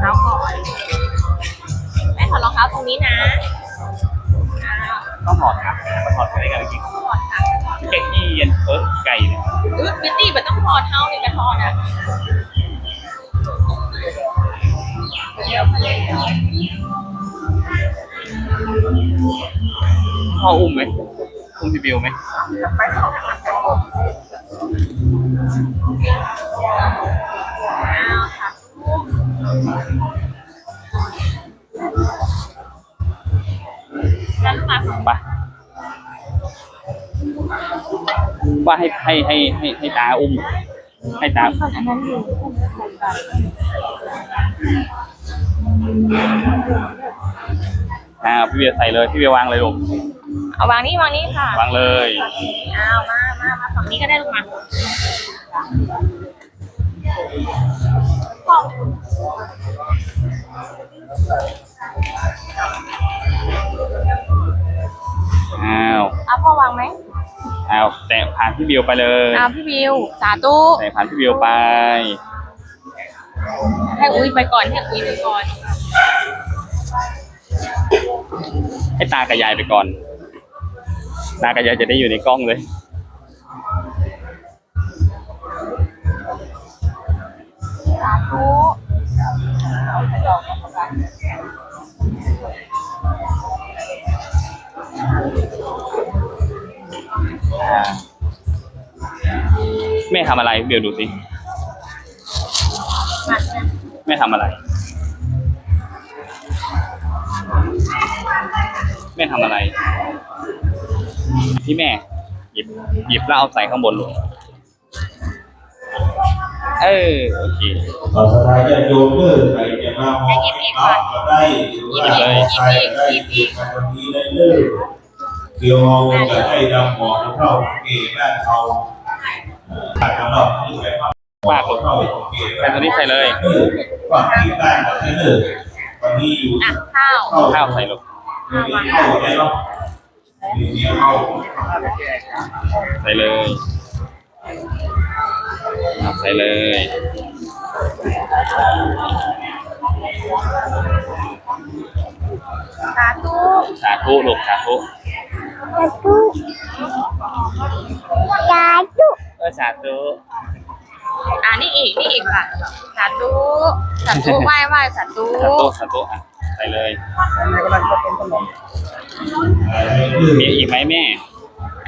เท้าก่อนแม่ถอดรองเท้าตรงนี้นะอ้าวต้องถอดครับมาถอดไปได้กันกินถอดค่ะถอดเก๊กกี้เย็นเอิร์กไก่เนี่ยอุ๊ยบิตตี้มันต้องถอดเท้าในกระถอดอะเดี๋ยวมาเลยพ่ออุ้มไหมอุ้มพี่บิวไหมไปถอดอ้าวค่ะแล้วมาของ ไปว่าให้ให้ให้ให้ให้ตาอุ้ม ให้ตาอันนั้นอยู่ใส่ไปอ่าพี่เบียร์ใส่เลยพี่เบียร์วางเลยลูกเอาวางนี่วางนี่ค่ะวางเลยเอามามามาฝั่งนี้ก็ได้ลูกมา อ้าวเอาพ่อวางไหมอ้าวแตะผ่านพี่บิวไปเลยเอาพี่บิวสาธุแตะผ่านพี่บิวไป ให้อุ้ยไปก่อนให้อุ้ยไปก่อน ให้ตากับยายไปก่อน ตากับยายจะได้อยู่ในกล้องเลยาธุอ่าแม่ทำอะไรเดี๋ยวดูสิแม่ทำอะไร แม่ทำอะไร ที่แม่ หยิบหยิบแล้วเอาใส่ข้างบนลง เออโอเคศาสนาญาติโยมเด้อใครจะมามองให้พระก็ได้หรือว่าจะใครก็ได้หยิบมาตรงนี้ได้เลยเดี๋ยวมองจะให้ดำหมอกเท่าเกศด้านเขาตัดกันรอบที่ไหนครับปากลูกเท่าเกศใส่ตัวนี้ใส่เลยเออฝั่งที่ด้านก็ได้เลยวันนี้อยู่อะข้าวข้าวใส่ลูกมีเข้าได้เนาะมีเข้าใส่เลยเอา ใส่เลย สาธุสาธุลูกสาธุสาธุเออสาธุอ่านี่อีก นี่อีกค่ะ สาธุสาธุไหว้ไหว้สาธุสาธุสาธุอะใส่เลยมีอีกไหมแม่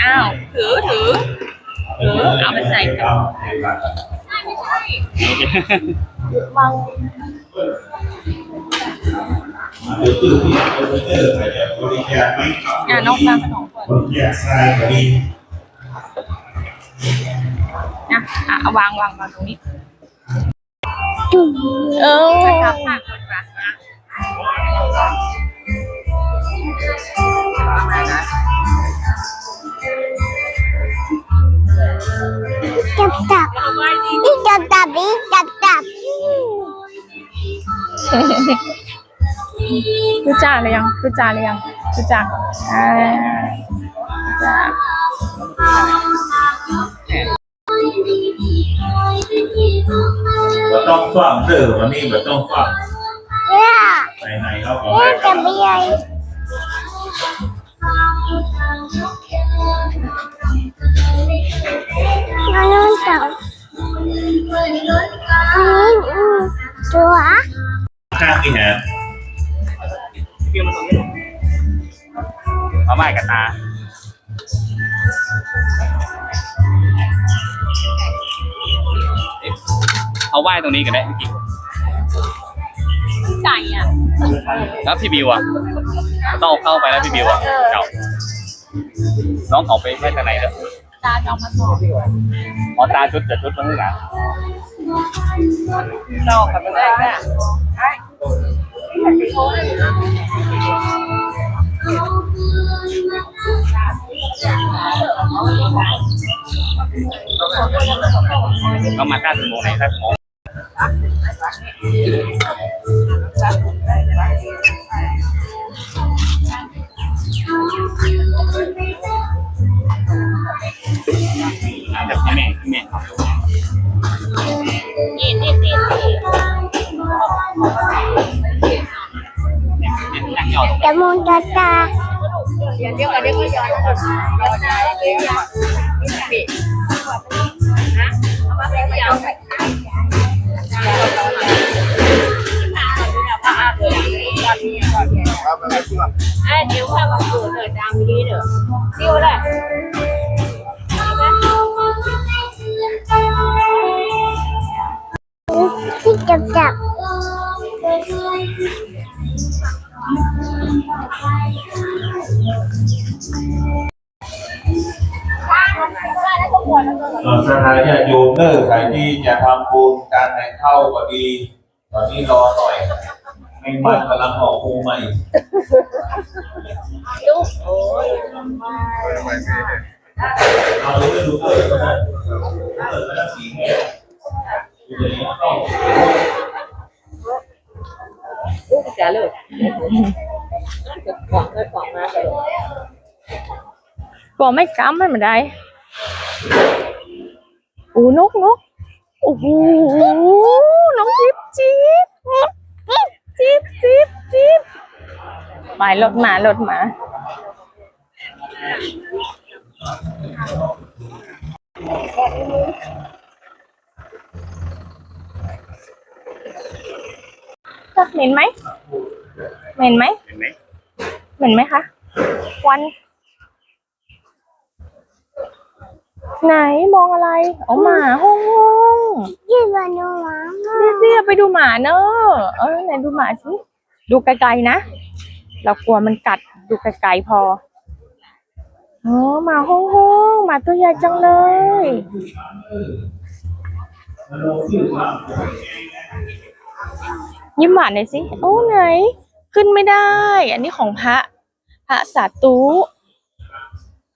อ้าว ถือถือ ถือเอาไปใส่กันไม่ใช่โอเควางเดี๋ยวตื้อที่เอาไปเจอใครจะบริจาคไมครับอ่านกวางขนมก่อนบริจาคทรายก็ดีนะอะวางวางวางตรงนี้เออไปครับค่ะกดรักนะ จับจับนี่จับจับนี่จับจับรู้จักหรือยังรู้จักหรือยังรู้จักอ่ารู้จักเราต้องฟังเด้อวันนี้เราต้องฟังเนี่ยไหนไหนเขาบอกเนี่ให้ยจับไม่ใหญ่ น้องน้องจับอืมอืมตัวข้างที่แหนมาไหว้กับตาเอาไหว้ตรงนี้กันได้เมื่อกี้ไก่อะแล้วพี่บิวอะต้องเอาเข้าไปแล้วพี่บิวอะเจ้า น้องเขาไปแค่ทางไหนเด้อตาจอมมาสอบอ๋อตาชุดจะชุดมาให้หลังดอกกับแรกเนี่ยเรามาก้าสมองไหนครับสมอง จับ เข้าก็ดีตอนนี้รอหน่อย ไม่มันกำลังออกภูใหม่เอาเลยดูเกิดก็ได้เกิดแล้วสีแห้งอยู่ในนี้ต้อง trả lời quảng ơi quảng mà ก็ไม่กำให้มันได้โอ้นกนก โอ้โหน้องจิ๊บจิ๊บจิ๊บจิ๊บจิ๊บไปรถหมารถหมาเหม็นไหมเหม็นไหมเห็นไหมเหม็นไหมคะวัน ไหนมองอะไรเอาหมาห้องห้องยืดวันนูหมาเรียไปดูหมาเนอะเออไหนดูหมาสิดูไกลๆนะ เรากลัวมันกัดดูไกลๆพออ๋อหมาห้องห้องหมาตัวใหญ่จังเลยยิ้มหวานหน่อยสิ โอ้ไหน ขึ้นไม่ได้ อันนี้ของพระ พระสาตุ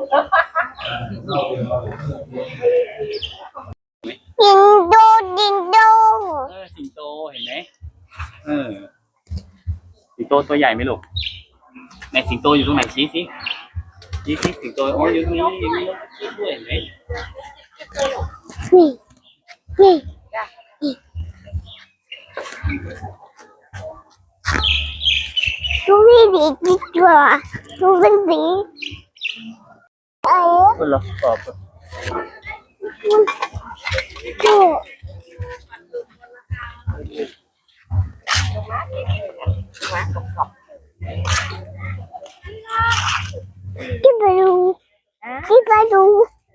ดิงโดดิงโดเออสิงโตเห็นไหมเออสิงโตตัวใหญ่ไหมลูกในสิงโตอยู่ตรงไหนชี้สิชี้สิสิงโตอ๋ออยู่ตรงนี้อยู่ตรงนี้ชี้ด้วยเห็นไหมนี่นี่ดูวิดีดีกว่าดูวิดีไอ้ ก็เหรอตอบดูที่ไปดูที่ไปดู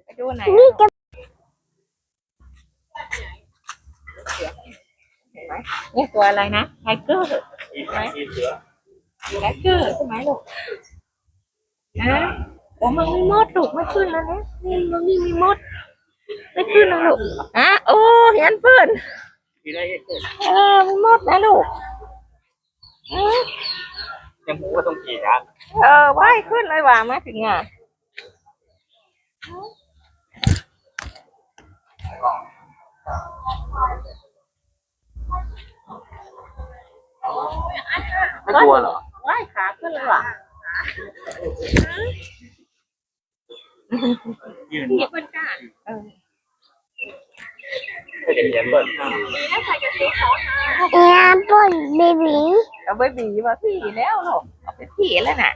ไปดูไหนนี่จะนี่ตัว อะไรนะไทเกอร์ชี้เสือไทเกอร์ใช่ไหมลูกนะโอ้มันมีมดลูกไม่ขึ้นแล้วนะนี่มันนี่มีมด ไม่ขึ้นนะลูกอะโอ้เห็นเพื่อนชี้ได้เกิดเออมีมดนะลูกอืมยังพูดว่าต้องขี่นะเออว่ายขึ้นเลยว่ะมาถึงอะไม่กลัวเหรอว่ายขาขึ้นเลยว่ะ ยืนมีคนกล้าเออไม่ได้เรียนเบิร์ดแอปเปิลเบบีเอาไปบีมาพี่แล้วลูกเอาไปพี่แล้วน่ะ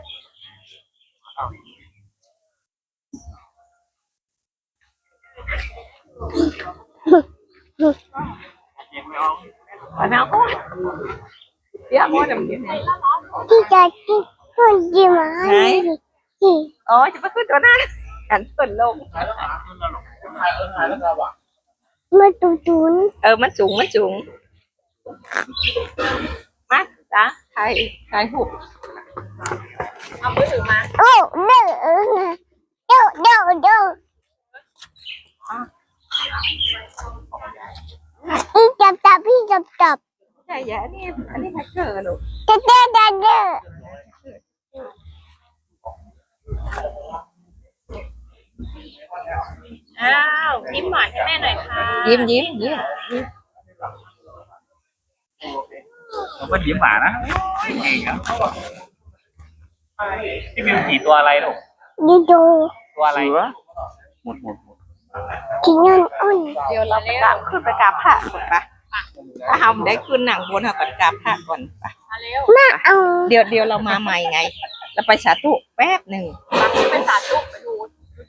ยังไม่เอาเอาแมวก็เดี๋ยวพ่อจะมาเดี๋ยวไหนที่จะที่คนจีมาให้ที่อ๋อจะไปขึ้นตัวหน้า หันส่วนลงมาตูตูนเออ มันสูง มันสูง มาจ้ะใครใครหุบเอามือถือมา โอ้เด้อเออเด้อเด้อเด้อพี่จับจับพี่จับจับใช่ยะอันนี้อันนี้แฮกเกอร์ลูกเด้อเด้อเด้อเด้ ออ้าวยิ้มหวานให้แม่หน่อยค่ะยิ้มยิ้มยิ้มผมก็ยิ้มหวานนะโอ้ยเก่งครับพี่บิวขี่ตัวอะไรลูก đi đồ ตัวอะไรหมุดหมุดหมุด thì nhân ôn เดี๋ยวเราไปกราบขึ้นไปกราบพระก่อนปะถ้าทำได้ขึ้นหนังบนเราก่อนกราบพระก่อนปะมาเร็ว má ông เดี๋ยวเดี๋ยวเรามาใหม่ไง เราไปสาธุแป๊บหนึ่งไปสาธุไปดู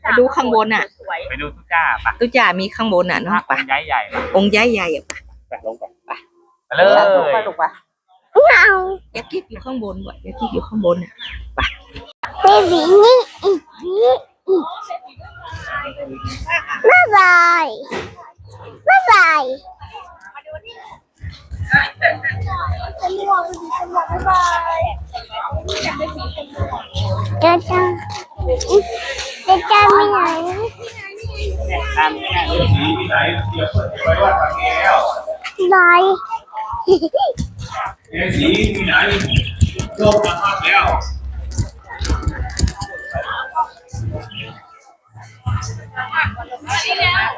ไปดูข้างบนน่ะ สวยไปดูทุกจ้าปะตุจ่ามีข้างบนน่ะภาเนาะพปะใหญ่ใหญ่ๆปะองค์ใหญ่ใหญ่ๆอะปะไปลงก่อนไปไปเลยสาธุไปลูกปะ má ông อย่าคิดอยู่ข้างบนว่ะอย่าคิดอยู่ข้างบนน่ะ baby nhí ý ý ý bye bye bye bye cho cha cho cha mi này ตามนี้นะสีที่ไหนเดี๋ยวเปิดไปว่าตะแก้ว bye เอ๊ะสีที่ไหนโลกมาพักแล้วนี่แล้ว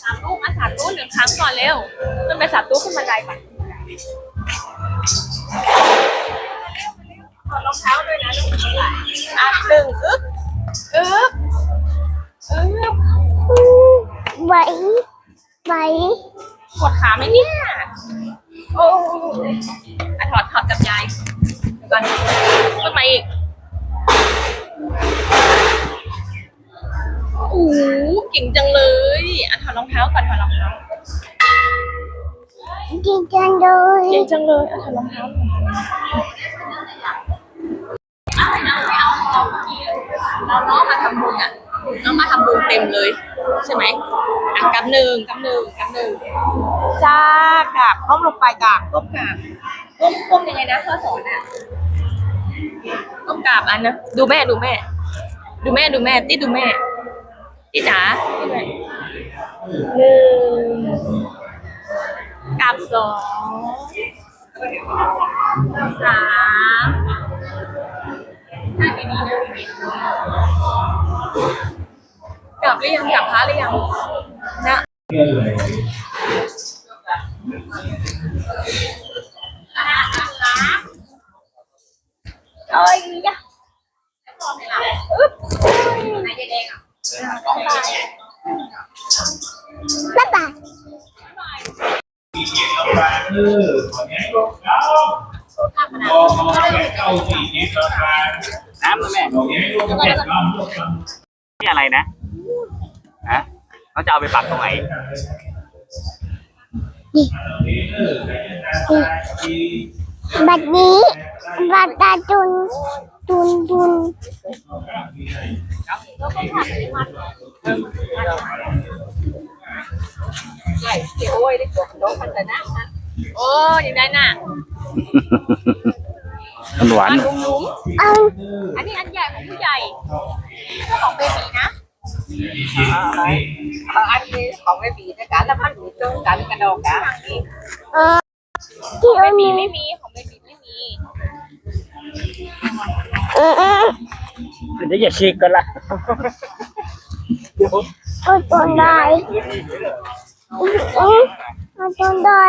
สามลูกมาสามลูกหนึ่งครั้งก่อนเร็วขึ้นไปสามลูกขึ้นบันไดก่อนถอดรองเท้าด้วยนะลูกอะหนึ่งอึ๊บอึ๊บ อึ๊บ bảy bảy ปวดขาไหมเนี่ย โอ้อะถอดถอดกับยายเดี๋ยวก่อนขึ้นมาอีกโอ้โหเก่งจังเลยอะถอดรองเท้าก่อนถอดรองเท้า đi chân đôi เก่งจังเลยอะถอดรองเท้าเราน้องมาทำบุญอะ น้องมาทำบุญเต็มเลย ใช่ไหมอะกำหนึ่งกำหนึ่งกำหนึ่งจ้ากราบก้มลงไปกราบก้มกราบก้มก้มยังไงนะพ่อสอนอะก้มกราบอันนะดูแม่ดูแม่ ดูแม่ดูแม่ติดูแม่ติจ๋าดูแม่หนึ่งกราบสองสามท่าดีๆนะกลับ หรือยังกลับพระหรือยังนะ เขาจะเอาไปปักตรงไหนบัดนี้บัดตาจุนจุนจุนใช่เดี๋ยวโอ้ยได้ตัวขนมมันแต่นะโอ้ยยังได้น่ะมันหวานอันลุงลุงเอาอันนี้อันใหญ่ของผู้ใหญ่ของเบบีนะ อันนี้ของไม่บีนะกันแล้วมันอยู่ตรงกันกระดองกันเออที่เบอันบีไม่มีของเบบีไม่มีเออเออเดี๋ยวอย่าฉีกกันละเอาตัวได้อืออือเอาตัวได้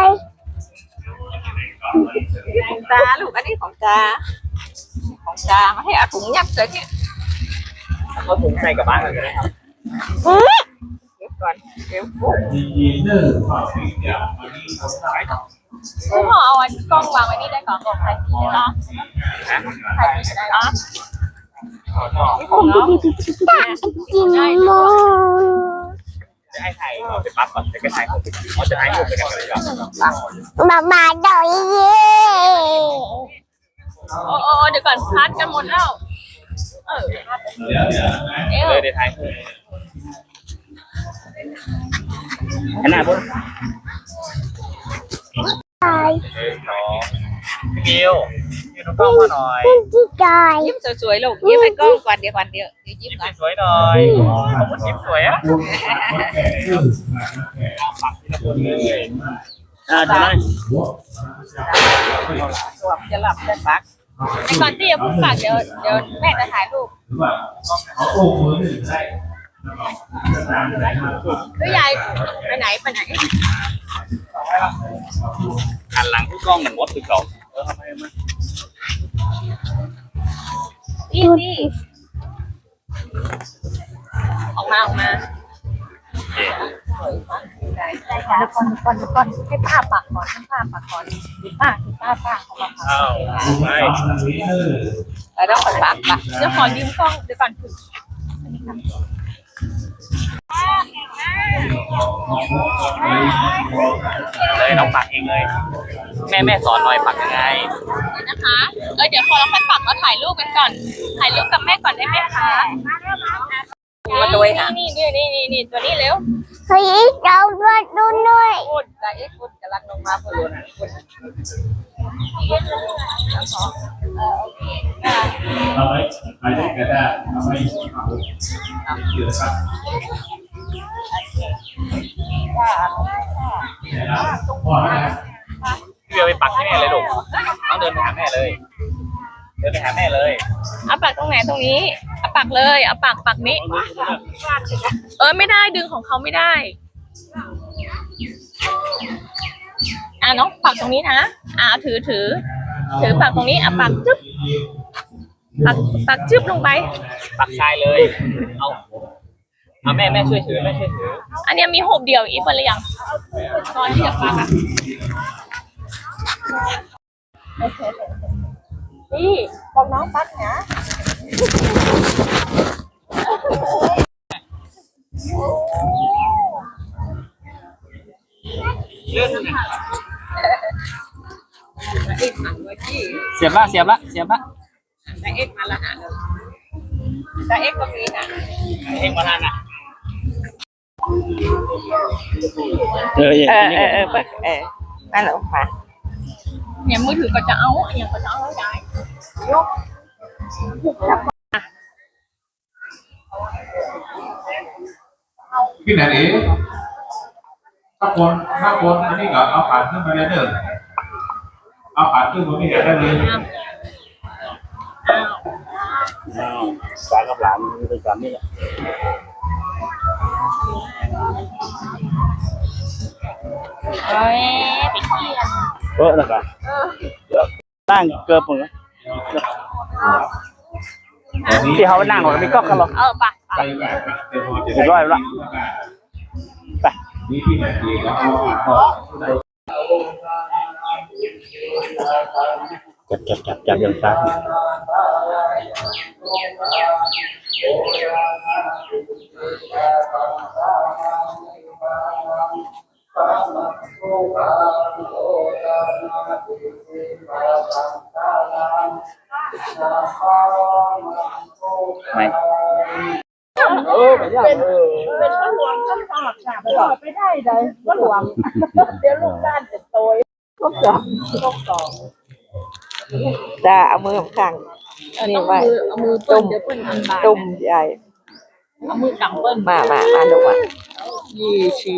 ของตาลูกอันนี้ของตาของตามาให้อาถุงยัดเลยเนี่ย เขาถุงใส่กับบ้านกันเลยครับอือเดี๋ยวก่อนเดี๋ยวปุ๊บยีนเนอร์ความผิดอย่างนี้เขาใช้คุณพ่อเอาอันกล้องวางไว้นี่ได้ก่อนกล้องถ่ายสีได้เนาะถ่ายสีได้เนาะของเนาะกินโมจะให้ถ่ายเอาไปปักก่อนจะไปถ่ายของเขาจะถ่ายรูปไปกันเลยครับบาบาดอยเย่โอ้โอ้เดี๋ยวก่อนพัดกันหมดแล้ว เออเดี๋ยวเดี๋ยวนะเอเลยอได้ถ่ายรูปขนาดบนตายหนึ่งสองพี่บิวยืนตรงกล้องมาหน่อยเป็นที่ตายยิ้มสวยๆลูกยิ้มให้กล้องก่อนเดี๋ยวก่อนเดี๋ยวเดี๋ยวยิ้มก่อนสวยหน่อยโอ้ยผมว่ายิ้มสวยอะคุณคนแก่ชื่อแก่ปักที่ละคนเลยอ่าได้สวมจะหลับจะปัก ไอ้ก่อนที่อย่าเพิ่งฝากเดี๋ยวเดี๋ยวแม่จะถ่ายรูปหรือว่าเขาโอ้มือหนึ่งได้ตัวยายไปไหนไปไหนหันหลังทุกกล้องหนึ่งมดคือเก่าเออทำไมมันนี่นี่ออกมาออกมา ก่อนเดี๋ยวก่อนเดี๋ยวก่อนให้ป้าปากก่อนให้ป้าปากก่อนป้าดูป้าป้าเขามาปากอ้าแล้วต้องขอปากปะเดี๋ยวขอยืมกล้องเดี๋ยวก่อนคือเลยน้องปักเองเลย แม่แม่สอนหน่อยปักยังไงนะคะเออเดี๋ยวพอเราค่อยปักเราถ่ายรูปกันก่อน ถ่ายรูปกับแม่ก่อนได้ไหมคะ มาด้วยค่ะนี่นี่นี่นี่นี่ตัวนี้เร็วเฮ้ยเราด้วยดูหน่อยพูดใจเอ็กซ์พูดกำลังลงมาพูดพูดเอาไว้ใครได้ก็ได้เอาไว้เอาเยอะครับพอแล้วพี่เบลไปปักให้แม่เลยลูกต้องเดินไปหาแม่เลย เดินไปหาแม่เลยเอาปักตรงไหนตรงนี้เอา ปักเลยเอาปักปักนี้ เออไม่ได้ดึงของเขาไม่ได้ อะน้องปักตรงนี้นะ อะถือถือ ถือปักตรงนี้อะปักจึ๊บปักปักจึ๊บลงไป ปักชายเลย เอาเอาแม่แม่ช่วยถือแม่ช่วยถือ อันเนี้ยมีหบเดียวอีกเป็นหรือยังตอนที่จะปักอะ นี่บอกน้องปักนะเลื่อนเสียบละเสียบละเสียบละแต่เอ็กมาละฮะ พี่ไหนเอ๋ถ้าคนถ้าคนอันนี้ก็เอาผ่านขึ้นมาเลยเด้อเอาผ่านขึ้นมาไม่เห็นได้เลยสายกับหลานเป็นกันนี่แหละเอ้ยไปเที่ยวเออนะครับนั่งเกือบหมดแล้ว ที่เขาไปนั่งหรอกมีก๊อกกันหรอกเออปะไปแบบเต็มที่จะเรียบร้อยแล้วไปนี่พี่ไหนเอ๋ก็เอาผ่านเข้าจับจับจับจับอย่า งซ้ายไม่เป็นเป็นก็รวมก็ฝากค่ะไปได้เลยก็รวมเดี๋ยวลูกบ้านจะโตยก็สองก็สองจ้าเอามือข้างนี่ไว้เอามือเปิ้ลเดี๋ยวเปิ้ลอันบาจุ่มใหญ่เอามือกำเปิ้ลมามามาดูมายี่ชี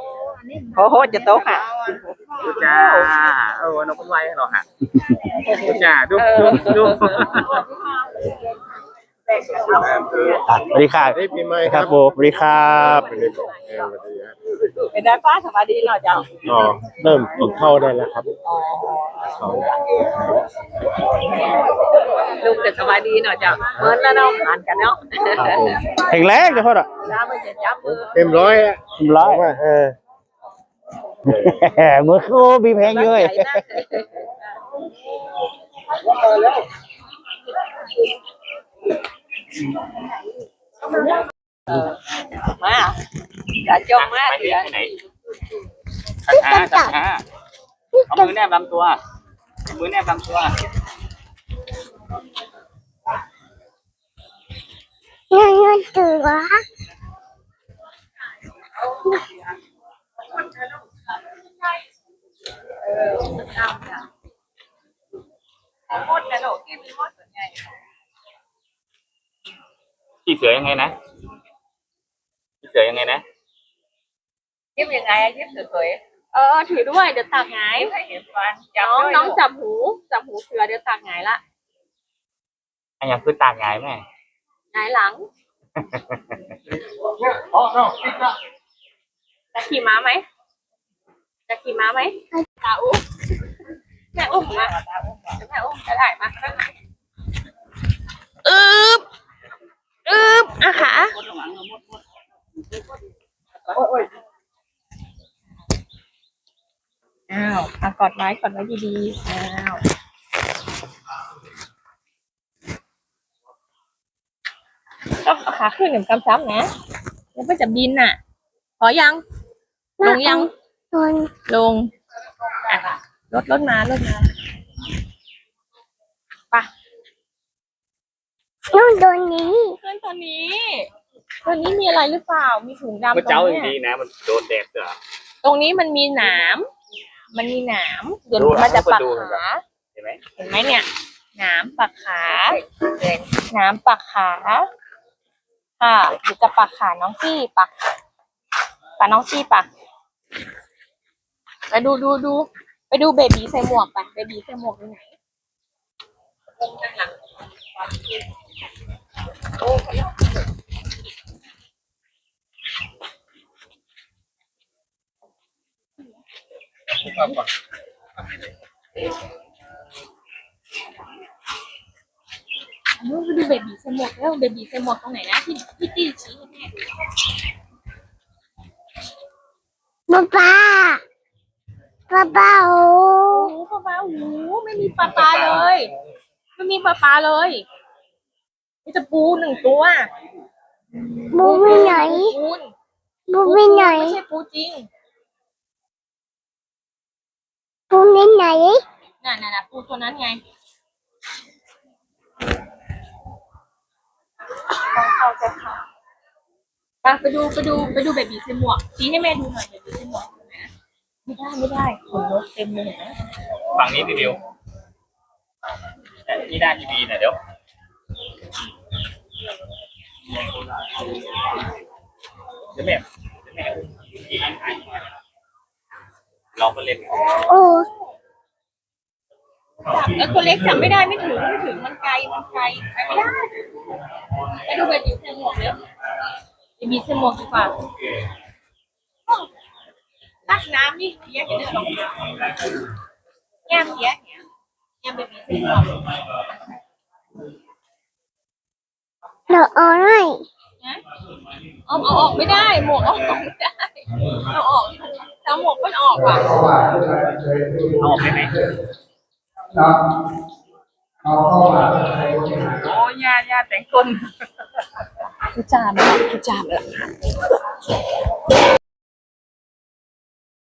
โอ้โหจะโต๊ะค่ะจ้าเออน้องคนไวเหรอฮะจ้าดูดูดูสวัสดีค่ะปีใหม่ครับผมสวัสดีครับเป็นได้ป้าสวัสดีหน่อยจ้าอ๋อเริ่มกินข้าวได้แล้วครับลูกจะสวัสดีหน่อยจ้าเหมือนแล้วเนาะอ่านกันเนาะครับผมแข็งแรงจะพอดอะจ้าไม่จะจับมือเต็มร้อยอะเต็มร้อยเออ มือคู่บีแพงเยอะมาจะจงมาไปเถื่อนไหนช้าช้าช้าเอามือแนบลำตัวเอามือแนบลำตัวยังยังตัว น้ำนี่ที่มีโคสวนใหญ่พี่เสือยังไงนะพี่เสือยังไงนะยิ้มยังไงยิ้มสวยเออเออถือด้วยเดี๋ยวตากหงายให้เห็นฟันน้องน้องจับหู จับหูเสือเดี๋ยวตากหงายละอันยังคือตากหงายแม่หงายหลัง Oh, no, speak up. จะขี่ม้าไหม จะขี่ม้าไหมตาอุ้มแม่อุ้มมาแม่อุ้มจะได้มาอึบอึบอะค่ะอ้าวอะกอดไว้กอดไว้ดีๆอ้าวต้องเอาขาขึ้นหนึ่งกำซ้ำนะแล้วก็จะบินน่ะพอยัง ลงยัง โดนลงอะรถรถมารถมาไปะนู่นโดนนี้เพื่อนตัวนี้ตัวนี้มีอะไรหรือเปล่า มีถุงดำเมื่อตรเจ้างเนี้ดียนะ มันโดนแดดเสือ ตรงนี้มันมีหนาม มันมีหนามเดี๋ยวดูมันจะเอาไปปักดูขาเห็นไหมเห็นไหมเนี่ยหนามปักขาหนามปักขาค่ะเดี๋ยวจะปักขาน้องซี่ปักปักน้องซี่ปัก ไปดูดูดู ไปดูเบบีใส่หมวกไปเบบีใส่หมวกอยู่ไหนนู้นไปดูเบบีใส่หมวกแล้วเบบีใส่หมวกตรงไหนนะที่ที่ตี้ชี้ให้แม่ป้าป้า ป้าป้าโอ้โหป้าป้าโอ้โหไม่มีปลาปลาเลย ไม่มีปลาปลาเลยมีแต่ปูหนึ่งตัวบูไปไหนปูนบูไปไหนไม่ใช่ปูจริงบูไปไหนน่ะน่ะน่ะปูตัวนั้นไงไปไปดูไปดูไปดูเบบีใส่หมวกชี้ให้แม่ดูหน่อยเบบีใส่หมวก ไหมไม่ได้ไม่ได้ขนนกเต็มเลยเห็นไหมฝั่งนี้พี่บิวนี่ด้านทีวีหน่อยเดี๋ยวเดี๋ยวแม่เดี๋ยวแม่ที่ถ่ายลองมาเล่นกันโอ้จับแล้วตัวเล็กจับไม่ได้ไม่ถึงไม่ถึงมันไกลมันไกลไปไม่ได้ไปดูเบบีใส่หมวกเร็วเบบีใส่หมวกดีกว่า ตักน้ำนี่เสียเห็นเดือดลงแง่เสียเนี่ยแง่เบบีใส่หมวกเดี๋ยวเอาหน่อยนะเอาเอาออกไม่ได้หมวกเอาออกไม่ได้เอาออกเอาหมวกมันออกอะเอาออกได้ไหมโอ้ยาญาแต่งคนกูจามแล้วกูจามแล้ว